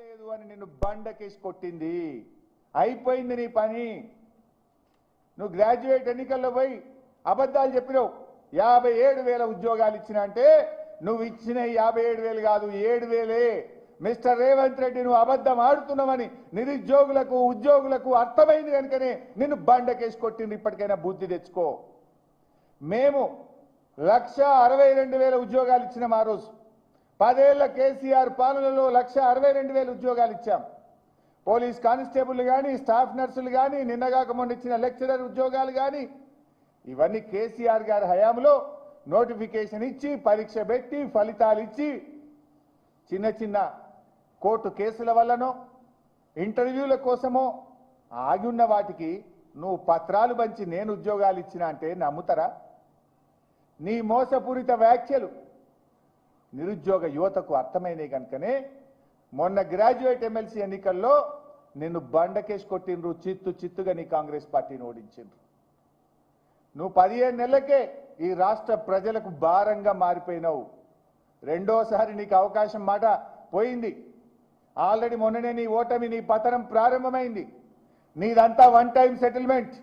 లేదు అని నిన్ను బండకేసి కొట్టింది. అయిపోయింది నీ పని. నువ్వు గ్రాడ్యుయేట్ ఎన్నికల్లో పోయి అబద్ధాలు చెప్పినావు. యాభై ఏడు వేల ఉద్యోగాలు ఇచ్చిన అంటే నువ్వు ఇచ్చిన యాభై ఏడు వేలు కాదు ఏడు వేలే. మిస్టర్ రేవంత్ రెడ్డి నువ్వు అబద్ధం ఆడుతున్నావని నిరుద్యోగులకు ఉద్యోగులకు అర్థమైంది కనుకనే నిన్ను బండకేసి కొట్టింది ఇప్పటికైనా బుద్ధి తెచ్చుకో. మేము లక్ష అరవై రెండు వేల ఉద్యోగాలు ఇచ్చినాం ఆ రోజు. పదేళ్ళ కేసీఆర్ పాలనలో లక్ష అరవై రెండు వేల ఉద్యోగాలు ఇచ్చాం. పోలీస్ కానిస్టేబుల్ కానీ స్టాఫ్ నర్సులు కానీ నిన్నగాక మొన్న ఇచ్చిన లెక్చరర్ ఉద్యోగాలు కానీ ఇవన్నీ కేసీఆర్ గారి హయాంలో నోటిఫికేషన్ ఇచ్చి పరీక్ష పెట్టి ఫలితాలు ఇచ్చి చిన్న చిన్న కోర్టు కేసుల వల్లనో ఇంటర్వ్యూల కోసమో ఆగి ఉన్న వాటికి నువ్వు పత్రాలు పంచి నేను ఉద్యోగాలు ఇచ్చినా అంటే నమ్ముతారా? నీ మోసపూరిత వ్యాఖ్యలు నిరుద్యోగ యువతకు అర్థమైనవి కనుకనే మొన్న గ్రాడ్యుయేట్ ఎమ్మెల్సీ ఎన్నికల్లో నిన్ను బండకేసి కొట్టిండ్రు చిత్తు చిత్తుగా నీ కాంగ్రెస్ పార్టీని ఓడించిండ్రు. నువ్వు పదిహేను నెలలకే ఈ రాష్ట్ర ప్రజలకు భారంగా మారిపోయినావు. రెండోసారి నీకు అవకాశం మాట పోయింది. ఆల్రెడీ మొన్ననే నీ ఓటమి నీ పతనం ప్రారంభమైంది. నీదంతా వన్ టైం సెటిల్మెంట్.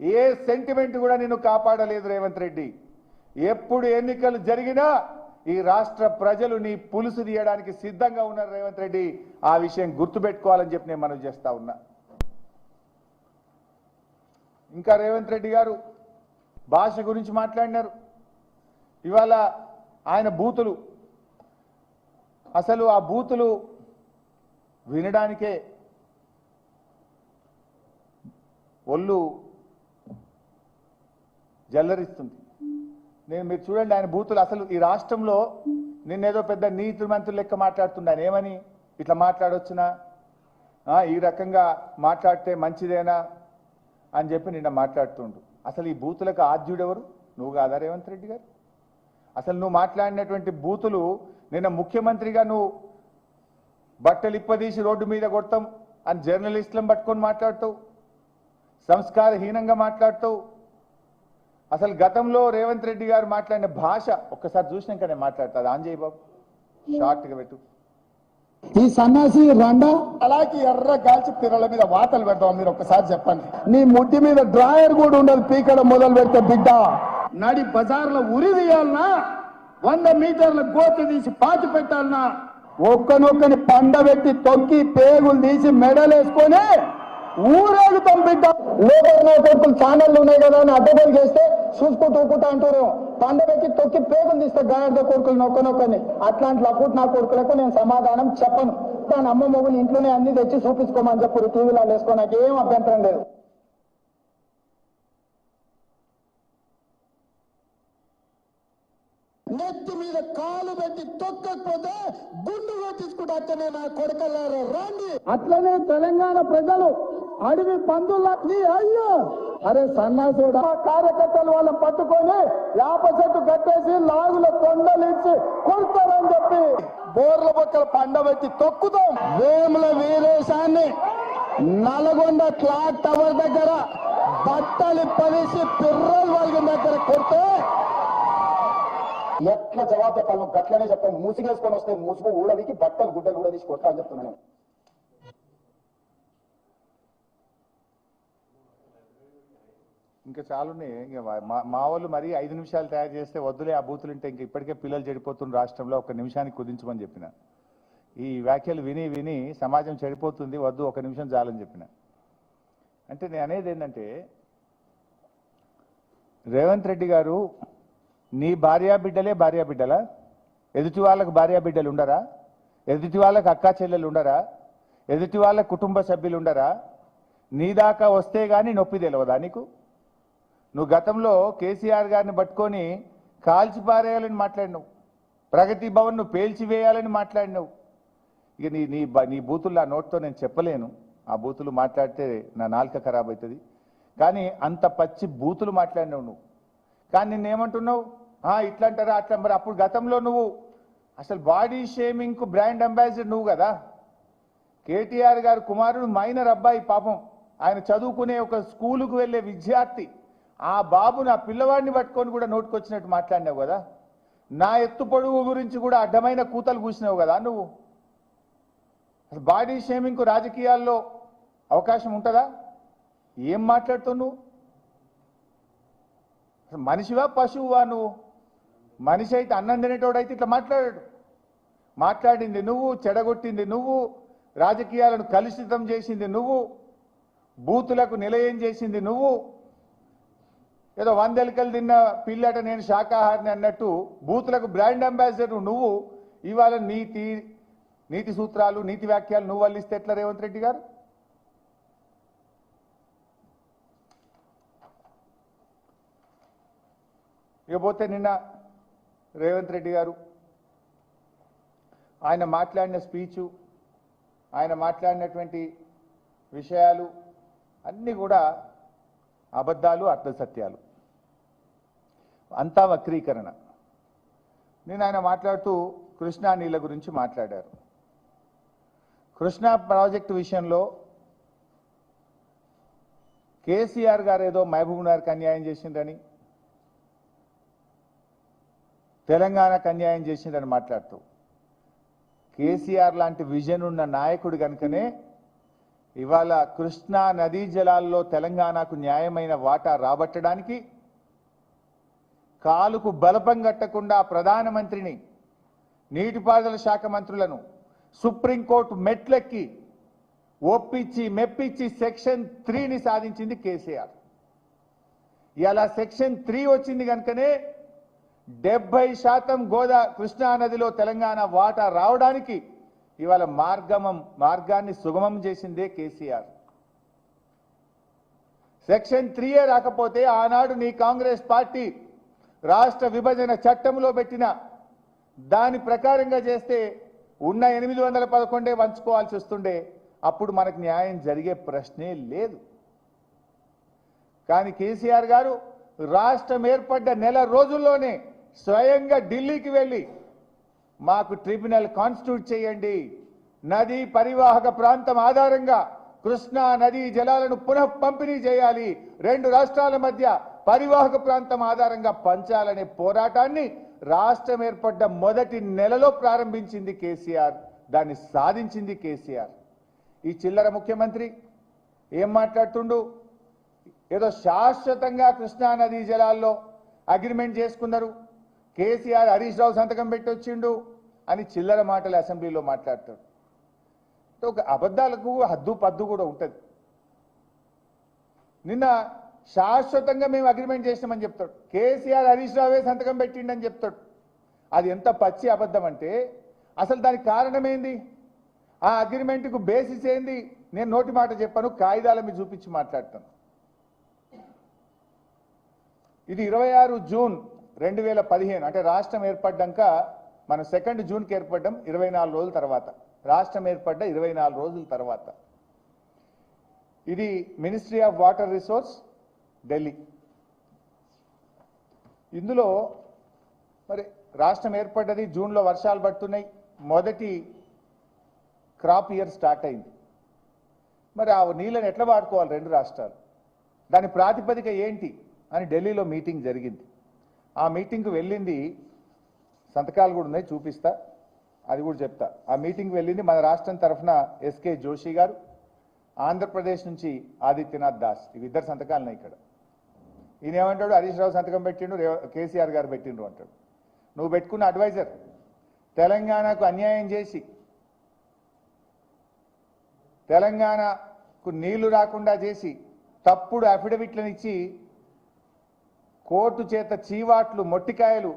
ఏ సెంటిమెంట్ కూడా నిన్ను కాపాడలేదు రేవంత్ రెడ్డి. ఎప్పుడు ఎన్నికలు జరిగినా ఈ రాష్ట్ర ప్రజలు నీ పులుసు తీయడానికి సిద్ధంగా ఉన్నారు రేవంత్ రెడ్డి. ఆ విషయం గుర్తుపెట్టుకోవాలని చెప్పి నేను మనవి చేస్తా ఉన్నా. ఇంకా రేవంత్ రెడ్డి గారు భాష గురించి మాట్లాడినారు. ఇవాళ ఆయన బూతులు. అసలు ఆ బూతులు వినడానికే ఒళ్ళు జల్లరిస్తుంది. నేను మీరు చూడండి ఆయన బూతులు అసలు ఈ రాష్ట్రంలో నిన్నేదో పెద్ద నీతి మంత్రులు లెక్క మాట్లాడుతున్నాను. ఏమని? ఇట్లా మాట్లాడొచ్చునా? ఈ రకంగా మాట్లాడితే మంచిదేనా? అని చెప్పి నిన్న మాట్లాడుతుండు. అసలు ఈ బూతులకు ఆద్యుడెవరు? నువ్వు కాదా రేవంత్ రెడ్డి గారు? అసలు నువ్వు మాట్లాడినటువంటి బూతులు నిన్న ముఖ్యమంత్రిగా నువ్వు బట్టలు ఇప్పదీసి రోడ్డు మీద కొడతాం అని జర్నలిస్టులను పట్టుకొని మాట్లాడుతావు. సంస్కారహీనంగా మాట్లాడుతావు. అసలు గతంలో రేవంత్ రెడ్డి గారు మాట్లాడిన భాష ఒక్కసారి చూసినాక నేను మాట్లాడతా ఆంజయ్ బాబు షార్ట్గా పెట్టు. ఈ సన్నాసి రండ? అలాగే ఎర్ర గాల్చి పిర్రల మీద వాతలు పెడతాం మీరు ఒక్కసారి చెప్పండి. నీ ముడ్డి మీద డ్రాయర్ కూడా ఉండదు పీకడం మొదలు పెడితే బిడ్డ. నడి బజార్లో ఉరి తీయాలనా వంద మీటర్ల గోతి తీసి పాతి పెట్టాలనా ఒక్కనొక్కని పండబెట్టి తొక్కి పేగులు తీసి మెడలేసుకొని ఊరేగుతాం పంపిద్దాం. లేబర్ నా కొడుకులు ఛానళ్ళు ఉన్నాయి కదా అని అడ్డగోలు చేస్తే చూసుకుంటూ తొక్కుతా అంటారు. పండబెట్టి తొక్కి పేగులు తీస్తే గాడిద కొడుకులు నొక్క నొక్కని. అట్లాంటి లపూట్ నా కొడుకులకు నేను సమాధానం చెప్పను. దాని అమ్మ మొగులు ఇంట్లోనే అన్ని తెచ్చి చూపించుకోమని చెప్పారు టీవీలో వేసుకో నాకు ఏం అభ్యంతరం లేదు. నెత్తి మీద కాలు పెట్టి తొక్కకపోతే గుండు కొట్టించుకుంటే అట్లనే నా కొడుకల్లారా? రండి. అట్లనే తెలంగాణ ప్రజలు అడవి పందులకి అయ్యో! అరే సన్నాసుడు కార్యకర్తలు వాళ్ళని పట్టుకొని యాప చెట్టు కట్టేసి లాగుల కొండలు ఇచ్చి కొడతారని చెప్పి బోర్ల బొక్కలు పండబెట్టి తొక్కుతాం. వేముల వీరేశాన్ని నల్గొండ క్లాక్ టవర్ దగ్గర బట్టలు పదిసి పిర్రలు వాళ్ళ దగ్గర కొడితే ఎట్లా జవాబు చెప్పాలి. గట్లనే చెప్తాను. మూసిగేసుకొని వస్తే మూసుకు ఊడవికి బట్టలు గుడ్డలు కూడా తీసి కొట్టాలని చెప్తున్నాను ఇంకా చాలున్నాయి ఇంకా మా- వాళ్ళు మరీ ఐదు నిమిషాలు తయారు చేస్తే వద్దులే ఆ బూతులు ఉంటే ఇంక ఇప్పటికే పిల్లలు చెడిపోతున్న రాష్ట్రంలో ఒక నిమిషానికి కుదించమని చెప్పిన. ఈ వ్యాఖ్యలు విని విని సమాజం చెడిపోతుంది వద్దు ఒక నిమిషం చాలని చెప్పిన. అంటే నేను అనేది ఏంటంటే రేవంత్ రెడ్డి గారు నీ భార్యా బిడ్డలే భార్యా బిడ్డలా? ఎదుటి వాళ్ళకు భార్యా బిడ్డలు ఉండరా? ఎదుటి వాళ్ళకు అక్కా చెల్లెలు ఉండరా? ఎదుటి వాళ్ళ కుటుంబ సభ్యులు ఉండరా? నీ దాకా వస్తే గానీ నొప్పి తెలియదా నీకు? నువ్వు గతంలో కేసీఆర్ గారిని పట్టుకొని కాల్చిపారేయాలని మాట్లాడినావు. ప్రగతి భవన్ నువ్వు పేల్చివేయాలని మాట్లాడినావు. ఇక నీ నీ బ- నీ బూతులు ఆ నోట్తో నేను చెప్పలేను. ఆ బూతులు మాట్లాడితే నా నాలుక ఖరాబ్ అవుతుంది కానీ అంత పచ్చి బూతులు మాట్లాడినావు నువ్వు. కానీ నిన్నేమంటున్నావు? "ఆ, ఇట్లా అంటారా అట్లా మరి అప్పుడు గతంలో నువ్వు అసలు బాడీ షేమింగ్కు బ్రాండ్ అంబాసిడర్ నువ్వు కదా. కేటీఆర్ గారు కుమారుడు మైనర్ అబ్బాయి పాపం. ఆయన చదువుకునే ఒక స్కూలుకు వెళ్ళే విద్యార్థి. ఆ బాబు నా పిల్లవాడిని పట్టుకొని కూడా నోటుకొచ్చినట్టు మాట్లాడినావు కదా? నా ఎత్తు పొడుగు గురించి కూడా అడ్డమైన కూతలు కూసినావు కదా నువ్వు? బాడీ షేమింగ్కు రాజకీయాల్లో అవకాశం ఉంటుందా? ఏం మాట్లాడుతావు నువ్వు? అసలు మనిషివా పశువువా నువ్వు? మనిషి అయితే అన్నం తినేటోడైతే ఇట్లా మాట్లాడాడు. మాట్లాడింది నువ్వు చెడగొట్టింది నువ్వు రాజకీయాలను కలుషితం చేసింది నువ్వు బూతులకు నిలయం చేసింది నువ్వు ఏదో వందెలకలు తిన్న పిల్లట నేను శాకాహారిని అన్నట్టు బూత్లకు బ్రాండ్ అంబాసిడర్ నువ్వు ఇవాళ నీతి నీతి సూత్రాలు నీతి వ్యాఖ్యలు నువ్వు వల్లిస్తే ఎట్లా రేవంత్ రెడ్డి గారు? ఇకపోతే నిన్న రేవంత్ రెడ్డి గారు ఆయన మాట్లాడిన స్పీచు ఆయన మాట్లాడినటువంటి విషయాలు అన్నీ కూడా అబద్ధాలు అర్థసత్యాలు. అంతా వక్రీకరణ. నేను ఆయన మాట్లాడుతూ కృష్ణా నీళ్ళ గురించి మాట్లాడారు. కృష్ణా ప్రాజెక్టు విషయంలో కేసీఆర్ గారు ఏదో మహబూబ్ నగర్కి అన్యాయం చేసిందని తెలంగాణకు అన్యాయం చేసిందని మాట్లాడుతూ కేసీఆర్ లాంటి విజన్ ఉన్న నాయకుడు కనుకనే ఇవాళ కృష్ణా నదీ జలాల్లో తెలంగాణకు న్యాయమైన వాటా రాబట్టడానికి కాలుకు బలపం కట్టకుండా ప్రధానమంత్రిని నీటిపారుదల శాఖ మంత్రులను సుప్రీంకోర్టు మెట్లెక్కి ఒప్పించి మెప్పించి సెక్షన్ త్రీని సాధించింది కేసీఆర్. ఇలా సెక్షన్ త్రీ వచ్చింది కనుకనే డెబ్బై శాతం గోదా కృష్ణా నదిలో తెలంగాణ వాటా రావడానికి ఇవాళ మార్గమం మార్గాన్ని సుగమం చేసిందే కేసీఆర్. సెక్షన్ త్రీయే రాకపోతే ఆనాడు నీ కాంగ్రెస్ పార్టీ రాష్ట్ర విభజన చట్టంలో పెట్టిన దాని ప్రకారంగా చేస్తే ఉన్న ఎనిమిది వందల పదకొండే వంచుకోవాల్సి వస్తుండే. అప్పుడు మనకు న్యాయం జరిగే ప్రశ్నే లేదు. కానీ కేసీఆర్ గారు రాష్ట్రం ఏర్పడ్డ నెల రోజుల్లోనే స్వయంగా ఢిల్లీకి వెళ్ళి మాకు ట్రిబ్యునల్ కాన్స్టిట్యూట్ చేయండి. నదీ పరివాహక ప్రాంతం ఆధారంగా కృష్ణా నదీ జలాలను పునః పంపిణీ చేయాలి. రెండు రాష్ట్రాల మధ్య పరివాహక ప్రాంతం ఆధారంగా పంచాలనే పోరాటాన్ని రాష్ట్రం ఏర్పడ్డ మొదటి నెలలో ప్రారంభించింది కేసీఆర్ దాన్ని సాధించింది కేసీఆర్. ఈ చిల్లర ముఖ్యమంత్రి ఏం మాట్లాడుతుండు? ఏదో శాశ్వతంగా కృష్ణా నదీ జలాల్లో అగ్రిమెంట్ చేసుకున్నారు. కేసీఆర్ హరీష్ రావు సంతకం పెట్టొచ్చిండు అని చిల్లర మాటలు అసెంబ్లీలో మాట్లాడతాడు ఒక అబద్ధాలకు హద్దు పద్దు కూడా ఉంటుంది. నిన్న శాశ్వతంగా మేము అగ్రిమెంట్ చేసినామని చెప్తాడు. కేసీఆర్ హరీష్ రావే సంతకం పెట్టిండని చెప్తాడు. అది ఎంత పచ్చి అబద్ధం అంటే అసలు దానికి కారణం ఆ అగ్రిమెంట్కు బేసిస్ ఏంది? నేను నోటి మాట చెప్పాను కాగితాల మీద చూపించి మాట్లాడతాను. ఇది ఇరవై ఆరు జూన్ రెండు వేల పదిహేను అంటే రాష్ట్రం ఏర్పడ్డాక మనం సెకండ్ జూన్కి ఏర్పడ్డాం ఇరవై నాలుగు రోజుల తర్వాత. రాష్ట్రం ఏర్పడ్డ ఇరవై నాలుగు రోజుల తర్వాత. ఇది ministry of water resource Delhi. ఇందులో మరి రాష్ట్రం ఏర్పడ్డది జూన్లో వర్షాలు పడుతున్నాయి. మొదటి క్రాప్ ఇయర్ స్టార్ట్ అయింది. మరి ఆ నీళ్ళని ఎట్లా వాడుకోవాలి రెండు రాష్ట్రాలు? దాని ప్రాతిపదిక ఏంటి అని ఢిల్లీలో మీటింగ్ జరిగింది. ఆ మీటింగ్కి వెళ్ళింది సంతకాలు కూడా ఉన్నాయి చూపిస్తా. అది కూడా చెప్తా. ఆ మీటింగ్కి వెళ్ళింది మన రాష్ట్రం తరఫున ఎస్కే జోషి గారు ఆంధ్రప్రదేశ్ నుంచి ఆదిత్యనాథ్ దాస్. ఇవి ఇద్దరు సంతకాలున్నాయి ఇక్కడ. ఈయన ఏమంటాడు హరీష్ రావు సంతకం పెట్టిండు కేసీఆర్ గారు పెట్టిండ్రు అంటాడు. నువ్వు పెట్టుకున్న అడ్వైజర్ తెలంగాణకు అన్యాయం చేసి తెలంగాణకు నీళ్ళు రాకుండా చేసి తప్పుడు అఫిడవిట్లను ఇచ్చి కోర్టు చేత చీవాట్లు మొట్టికాయలు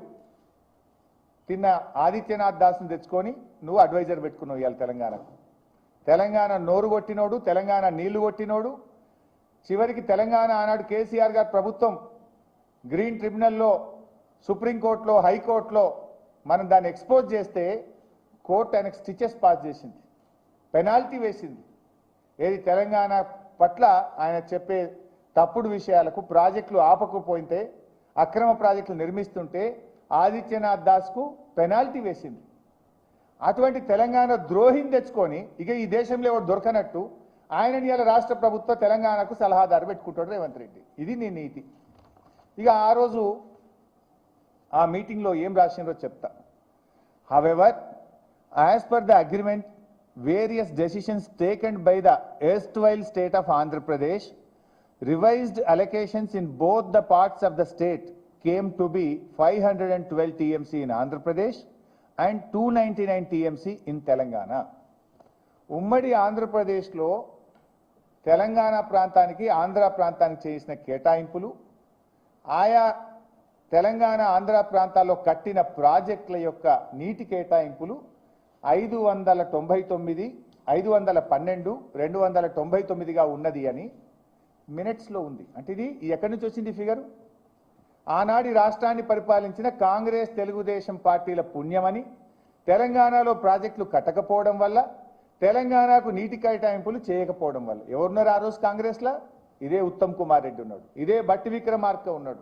తిన్న ఆదిత్యనాథ్ దాస్ని తెచ్చుకొని నువ్వు అడ్వైజర్ పెట్టుకున్నావు ఇవాళ తెలంగాణకు. తెలంగాణ నోరు కొట్టినోడు తెలంగాణ నీళ్ళు కొట్టినోడు చివరికి తెలంగాణ ఆనాడు కేసీఆర్ గారి ప్రభుత్వం గ్రీన్ ట్రిబ్యునల్లో సుప్రీంకోర్టులో హైకోర్టులో మనం దాన్ని ఎక్స్పోజ్ చేస్తే కోర్టు ఆయనకు స్టిచెస్ పాస్ చేసింది పెనాల్టీ వేసింది. ఏది తెలంగాణ పట్ల ఆయన చెప్పే తప్పుడు విషయాలకు ప్రాజెక్టులు ఆపకపోయితే అక్రమ ప్రాజెక్టులు నిర్మిస్తుంటే ఆదిత్యనాథ్ దాస్కు పెనాల్టీ వేసింది. అటువంటి తెలంగాణ ద్రోహిని తెచ్చుకొని ఇక ఈ దేశంలో ఎవరు దొరకనట్టు ఆయన ఇవాళ రాష్ట్ర ప్రభుత్వ తెలంగాణకు సలహాదారు పెట్టుకుంటాడు రేవంత్ రెడ్డి. ఇది నీ నీతి. ఇక ఆ రోజు ఆ మీటింగ్లో ఏం రాసిందో చెప్తా. However as per the agreement various decisions taken by the erstwhile state of Andhra Pradesh revised allocations in both the parts of the state came to be five hundred and twelve TMC in Andhra Pradesh and two ninety nine TMC in Telangana ఉమ్మడి ఆంధ్రప్రదేశ్లో తెలంగాణ ప్రాంతానికి ఆంధ్ర ప్రాంతానికి చేసిన కేటాయింపులు ఆయా తెలంగాణ ఆంధ్ర ప్రాంతాల్లో కట్టిన ప్రాజెక్టుల యొక్క నీటి కేటాయింపులు ఐదు వందల తొంభై తొమ్మిది ఐదు వందల పన్నెండు రెండు వందల తొంభై తొమ్మిదిగా ఉన్నది అని మినిట్స్లో ఉంది. అంటే ఇది ఎక్కడి నుంచి వచ్చింది ఫిగరు? ఆనాడి రాష్ట్రాన్ని పరిపాలించిన కాంగ్రెస్ తెలుగుదేశం పార్టీల పుణ్యమని తెలంగాణలో ప్రాజెక్టులు కట్టకపోవడం వల్ల తెలంగాణకు నీటి కేటాయింపులు చేయకపోవడం వల్ల ఎవరున్నారు ఆ రోజు కాంగ్రెస్లో? ఇదే ఉత్తమ్ కుమార్ రెడ్డి ఉన్నాడు. ఇదే బట్టి విక్రమార్క ఉన్నాడు.